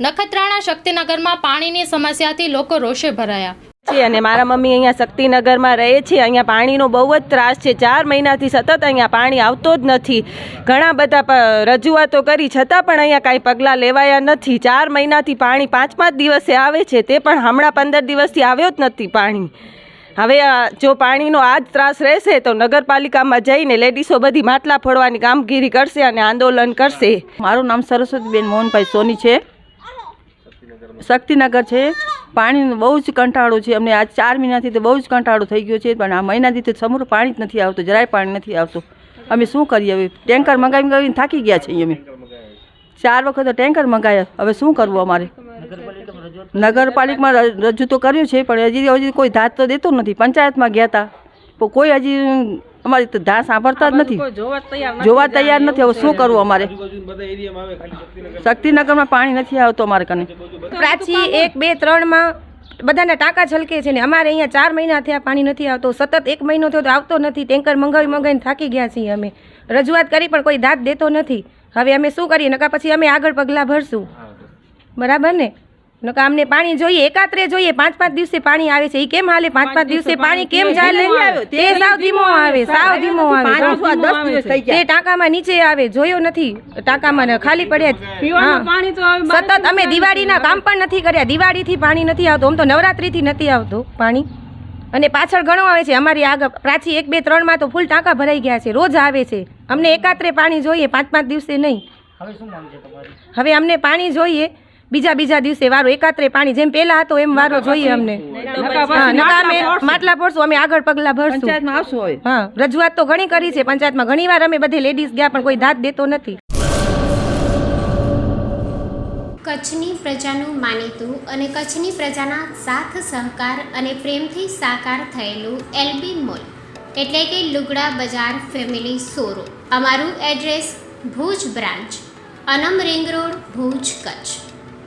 નખત્રાણા શક્તિનગરમાં પાણીની સમસ્યાથી લોકો રોષે ભરાયા. છે અને મારા મમ્મી અહીંયા શક્તિનગરમાં રહે છે. અહીંયા પાણીનો બહુ જ ત્રાસ છે. ચાર મહિનાથી સતત અહીંયા પાણી આવતો જ નથી. ઘણા બધા રજૂઆતો કરી છતાં પણ અહીંયા કાંઈ પગલાં લેવાયા નથી. ચાર મહિનાથી પાણી પાંચ પાંચ દિવસે આવે છે. તે પણ હમણાં પંદર દિવસથી આવ્યો જ નથી પાણી. હવે જો પાણીનો આ જ ત્રાસ રહેશે તો નગરપાલિકામાં જઈને લેડીસો બધી માટલા ફોડવાની કામગીરી કરશે અને આંદોલન કરશે. મારું નામ સરસ્વતીબેન મોહનભાઈ સોની છે. શક્તિનગર છે. પાણીનો બહુ જ કંટાળો છે. અમને આ ચાર મહિનાથી તો બહુ જ કંટાળો થઈ ગયો છે. પણ આ મહિનાથી તો સમૂહ પાણી જ નથી આવતું. જરાય પાણી નથી આવતું. અમે શું કરીએ હવે? ટેન્કર મંગાવી મંગાવીને થાકી ગયા છીએ અમે. ચાર વખત ટેન્કર મંગાવ્યા હવે શું કરવું અમારે? નગરપાલિકામાં રજૂ તો કર્યું છે, પણ હજી હજી કોઈ ધાત તો દેતો નથી. પંચાયતમાં ગયા હતા પણ કોઈ હજી અમારી તો ધા સાંભળતા જ નથી. જોવા તૈયાર નથી હવે શું કરવું અમારે? શક્તિનગરમાં પાણી નથી આવતું અમારે કને. પ્રાચી એક બે ત્રણમાં બધાના ટાંકા છલકે છે ને અમારે અહીંયા ચાર મહિના થયા પાણી નથી આવતો. સતત એક મહિનો થયો તો આવતો નથી. ટેન્કર મંગાવી મંગાવીને થાકી ગયા છીએ અમે. રજૂઆત કરી પણ કોઈ દાંત દેતો નથી. હવે અમે શું કરીએ? નકા પછી અમે આગળ પગલાં ભરશું. બરાબર ને? નકા અમને પાણી જોઈએ એકાત્રે જોઈએ પાંચ પાંચ દિવસે પાણી આવે છે. એ કેમ હાલે? પાંચ પાંચ દિવસે પાણી કેમ ચાલે તે સાવ ધીમો આવે સાવ ધીમો આવે. તે ટાંકામાં નીચે આવે જોયો નથી. ટાંકામાં ખાલી પડ્યા. સતત અમે દિવાળીના કામ પણ નથી કર્યા. દિવાળીથી પાણી નથી આવતું. આમ તો નવરાત્રીથી નથી આવતું પાણી. અને પાછળ ઘણું આવે છે. અમારી આગળ પ્રાચી એક બે ત્રણમાં તો ફૂલ ટાંકા ભરાઈ ગયા છે. રોજ આવે છે. અમને એકાત્રે પાણી જોઈએ પાંચ પાંચ દિવસે નહીં. હવે અમને પાણી જોઈએ. બીજા બીજા દિવસે વારો એકાત્રે પાણી જેમ પહેલા હતો એમ વારો જોઈએ અમને. અમે માટલા ભરશું અમે આગળ પગલા ભરશું. પંચાયતમાં હા રજૂઆત તો ઘણી કરી છે પંચાયતમાં ઘણી વાર અમે બધી લેડીઝ ગયા પણ કોઈ દાંત દેતો નથી. કચ્છની પ્રજાનું માનીતું અને કચ્છની પ્રજાના સાથ સહકાર અને પ્રેમથી સાકાર થયેલું એલબી મોલ. એટલે કે લુગડા બજાર ફેમિલી શોરૂમ. અમારું address Bhuj branch Anam ring road Bhuj Kutch.